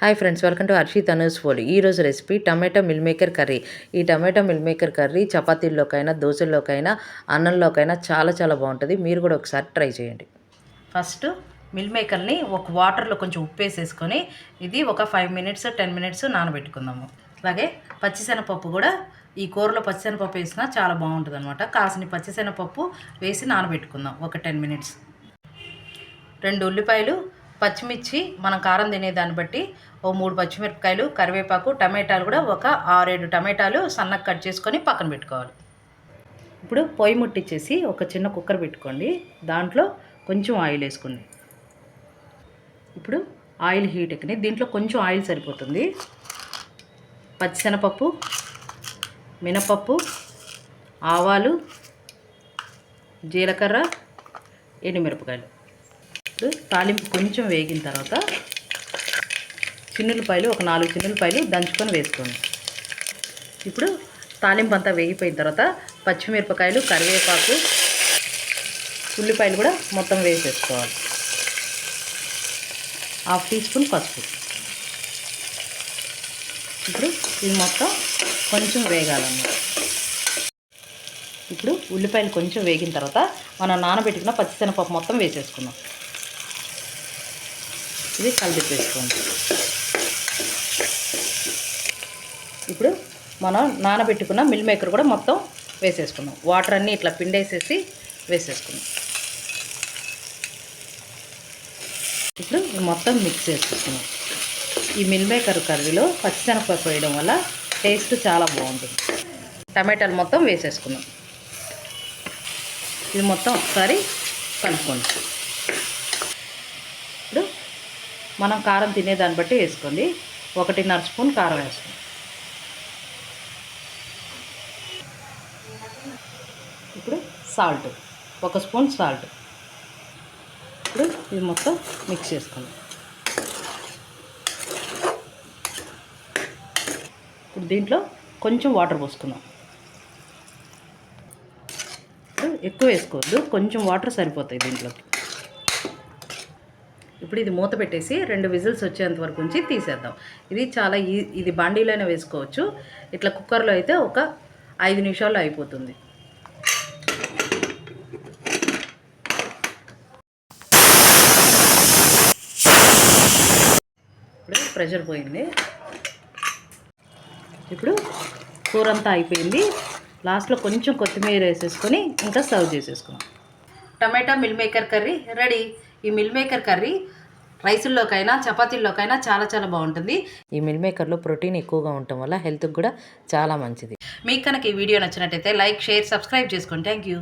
Hi friends welcome to హర్షి తనూస్ ఫోల్ ఈరోజు recipe tomato meal maker curry ఈ టమాటో మిల్ మేకర్ కర్రీ చపాతీల్లోకైనా దోశల్లోకైనా అన్నంలోకైనా చాలా చాలా బాగుంటుంది. మీరు కూడా ఒకసారి ట్రై చేయండి. ఫస్ట్ మిల్ మేకర్ని ఒక వాటర్లో కొంచెం ఉప్పు వేసేసుకొని ఇది ఒక ఫైవ్ మినిట్స్ టెన్ మినిట్స్ నానబెట్టుకుందాము. అలాగే పచ్చిశనగపప్పు కూడా ఈ కూరలో పచ్చిశనగపప్పు వేసినా చాలా బాగుంటుంది అనమాట కాసిన పచ్చిశనగపప్పు వేసి నానబెట్టుకుందాం ఒక టెన్ మినిట్స్ రెండు ఉల్లిపాయలు పచ్చిమిర్చి మనం కారం తినేదాన్ని బట్టి ఓ మూడు పచ్చిమిరపకాయలు కరివేపాకు టమాటాలు కూడా ఒక ఆరేడు టమాటాలు సన్నగా కట్ చేసుకొని పక్కన పెట్టుకోవాలి. ఇప్పుడు పొయ్యి ముట్టించేసి ఒక చిన్న కుక్కర్ పెట్టుకోండి. దాంట్లో కొంచెం ఆయిల్ వేసుకోండి ఇప్పుడు ఆయిల్ హీట్ ఎక్కినాయి దీంట్లో కొంచెం ఆయిల్ సరిపోతుంది. పచ్చిశనపప్పు మినపప్పు ఆవాలు జీలకర్ర ఎండుమిరపకాయలు. ఇప్పుడు తాలింపు కొంచెం వేగిన తర్వాత చిన్నులపాయలు ఒక నాలుగు చిన్నులపాయలు దంచుకొని వేసుకోండి. ఇప్పుడు తాలింపు అంతా వేగిపోయిన తర్వాత పచ్చిమిరపకాయలు కరివేపాకు ఉల్లిపాయలు కూడా మొత్తం వేసేసుకోవాలి. హాఫ్ టీ స్పూన్ పసుపు. ఇప్పుడు ఇది మొత్తం కొంచెం వేగాలన్నమాట. ఇప్పుడు ఉల్లిపాయలు కొంచెం వేగిన తర్వాత మనం నానబెట్టుకున్న పచ్చిశనగపప్పు మొత్తం వేసేసుకుందాం. ఇది కలిపేసుకోండి ఇప్పుడు మనం నానబెట్టుకున్న మిల్ మేకర్ కూడా మొత్తం వేసేసుకుందాం. వాటర్ అన్నీ ఇట్లా పిండేసేసి వేసేసుకుందాం. ఇప్పుడు మొత్తం మిక్స్ చేసుకుందాం. ఈ మిల్ మేకర్ కర్రీలో పచ్చిశనగపప్పు వేయడం వల్ల టేస్ట్ చాలా బాగుంటుంది. టమాటాలు మొత్తం వేసేసుకుందాం. ఇది మొత్తం ఒకసారి కలుపుకోండి ఇప్పుడు మనం కారం తినేదాన్ని బట్టి వేసుకోండి. ఒకటిన్నర స్పూన్ కారం వేసుకోండి. ఇప్పుడు సాల్ట్ ఒక స్పూన్ సాల్ట్. ఇప్పుడు ఇది మొత్తం మిక్స్ చేసుకోండి. ఇప్పుడు దీంట్లో కొంచెం వాటర్ పోసుకుందాం. ఎక్కువ వేసుకోవద్దు కొంచెం వాటర్ సరిపోతాయి దీంట్లోకి. ఇప్పుడు ఇది మూత పెట్టేసి రెండు విజిల్స్ వచ్చేంత వరకు ఉంచి తీసేద్దాం. ఇది చాలా ఈ ఇది బాండీలోనే వేసుకోవచ్చు. ఇట్లా కుక్కర్లో అయితే ఒక ఐదు నిమిషాల్లో అయిపోతుంది. ఇప్పుడు ప్రెషర్ పోయింది. ఇప్పుడు కూర అంతా అయిపోయింది. లాస్ట్లో కొంచెం కొత్తిమీర వేసేసుకొని ఇంకా సర్వ్ చేసేసుకున్నాం tomato meal maker curry ready. ఈ మిల్ మేకర్ కర్రీ రైసుల్లోకైనా చపాతీల్లోకైనా చాలా చాలా బాగుంటుంది. ఈ మిల్ మేకర్లో ప్రోటీన్ ఎక్కువగా ఉండటం వల్ల హెల్త్కి కూడా చాలా మంచిది. మీకు కనుక ఈ వీడియో నచ్చినట్టయితే లైక్ షేర్ సబ్స్క్రైబ్ చేసుకోండి థ్యాంక్ యూ.